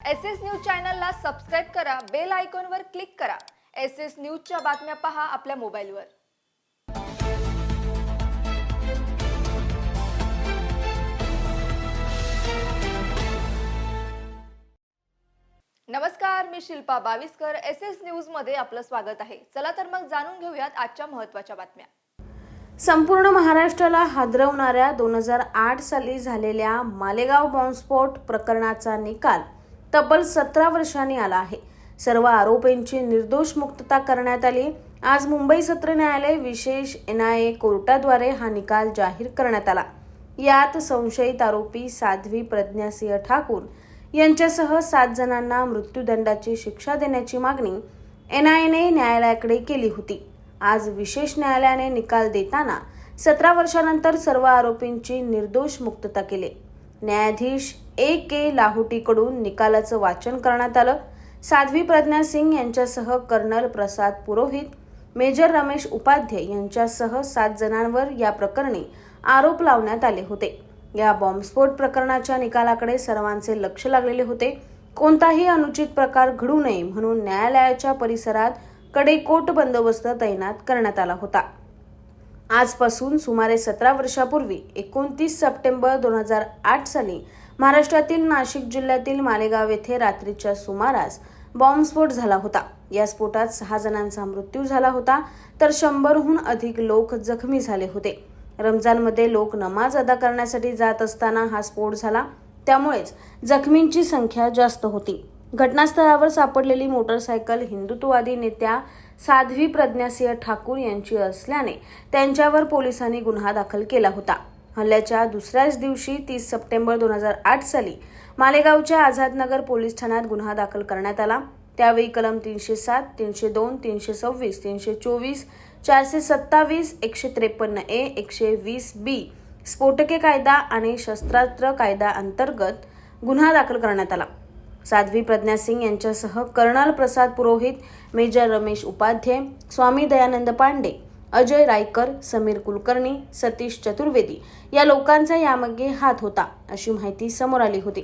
S S news चॅनलला subscribe करा bell आयकॉनवर क्लिक करा. एस एस न्यूजच्या बातम्या पहा आपल्या मोबाईलवर. नमस्कार मी शिल्पा बाविस्कर. एस एस न्यूजमध्ये आपलं स्वागत आहे. चला तर मग जाणून घेऊयात आजच्या महत्त्वाच्या बातम्या. संपूर्ण महाराष्ट्राला हादरवणाऱ्या दोन हजार आठ साली झालेल्या मालेगाव बॉम्बस्फोट प्रकरणाचा निकाल. तब्बल सतरा वर्षांनी आला आहे. सर्व आरोपींची निर्दोष मुक्तता करण्यात आली. आज मुंबई सत्र न्यायालय विशेष एन आय ए कोर्टाद्वारे हा निकाल जाहीर करण्यात आला. यात संशयित आरोपी साध्वी प्रज्ञासिंह ठाकूर यांच्यासह सात जणांना मृत्यूदंडाची शिक्षा देण्याची मागणी एन आयने न्यायालयाकडे केली होती. आज विशेष न्यायालयाने निकाल देताना सतरा वर्षानंतर सर्व आरोपींची निर्दोष मुक्तता केली. न्यायाधीश ए के लाहोटीकडून निकालाचं वाचन करण्यात आलं. साध्वी प्रज्ञा सिंग यांच्यासह कर्नल प्रसाद पुरोहित मेजर रमेश उपाध्ये यांच्यासह सात जणांवर या प्रकरणी आरोप लावण्यात आले होते. या बॉम्बस्फोट प्रकरणाच्या निकालाकडे सर्वांचे लक्ष लागलेले होते. कोणताही अनुचित प्रकार घडू नये म्हणून न्यायालयाच्या परिसरात कडेकोट बंदोबस्त तैनात करण्यात आला होता. आजपासून सुमारे सतरा वर्षापूर्वी एकोणतीस सप्टेंबर दोन हजार आठ साली महाराष्ट्रातील नाशिक जिल्ह्यातील मालेगाव येथे रात्रीच्या सुमारास बॉम्बस्फोट झाला होता. या स्फोटात सहा जणांचा मृत्यू झाला होता तर शंभरहून अधिक लोक जखमी झाले होते. रमजानमध्ये लोक नमाज अदा करण्यासाठी जात असताना हा स्फोट झाला. त्यामुळेच जखमींची संख्या जास्त होती. घटनास्थळावर सापडलेली मोटरसायकल हिंदुत्ववादी नेत्या साध्वी प्रज्ञासिंह ठाकूर यांची असल्याने त्यांच्यावर पोलिसांनी गुन्हा दाखल केला होता. हल्ल्याच्या दुसऱ्याच दिवशी तीस सप्टेंबर दोन हजार आठ साली मालेगावच्या आझादनगर पोलीस ठाण्यात गुन्हा दाखल करण्यात आला. त्यावेळी कलम तीनशे सात तीनशे दोन तीनशे सव्वीस तीनशे चोवीस चारशे सत्तावीस एकशे त्रेपन्न ए एकशे वीस बी स्फोटके कायदा आणि शस्त्रास्त्र कायदा अंतर्गत गुन्हा दाखल करण्यात आला. साध्वी प्रज्ञा सिंग यांच्यासह कर्नल प्रसाद पुरोहित मेजर रमेश उपाध्ये स्वामी दयानंद पांडे अजय रायकर समीर कुलकर्णी सतीश चतुर्वेदी या लोकांचा यामागे हात होता अशी माहिती समोर आली होती.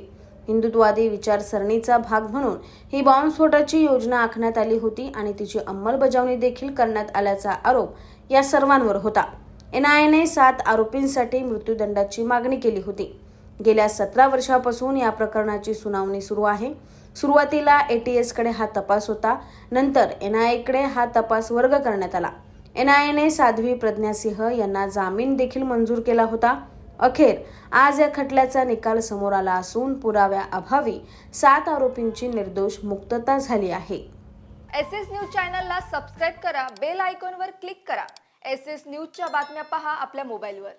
हिंदुत्ववादी विचारसरणीचा भाग म्हणून ही बॉम्बस्फोटाची योजना आखण्यात आली होती आणि तिची अंमलबजावणी देखील करण्यात आल्याचा आरोप या सर्वांवर होता. एनआयएने सात आरोपींसाठी मृत्यूदंडाची मागणी केली होती. गेल्या सतरा वर्षापासून या प्रकरणाची सुनावणी सुरू आहे. सुरुवातीला एटीएसकडे हा तपास होता. नंतर एनआयएकडे हा तपास वर्ग करण्यात आला. N I N A Sadhvi Pragya Singh यांना जामीन देखील मंजूर केला होता. अखेर आज या खटल्याचा निकाल समोर आला असून पुराव्या अभावी सात आरोपींची निर्दोष मुक्तता झाली आहे. एस एस न्यूज चॅनलला सबस्क्राईब करा बेल आयकॉनवर क्लिक करा. एस एस न्यूजच्या बातम्या पहा आपल्या मोबाईलवर.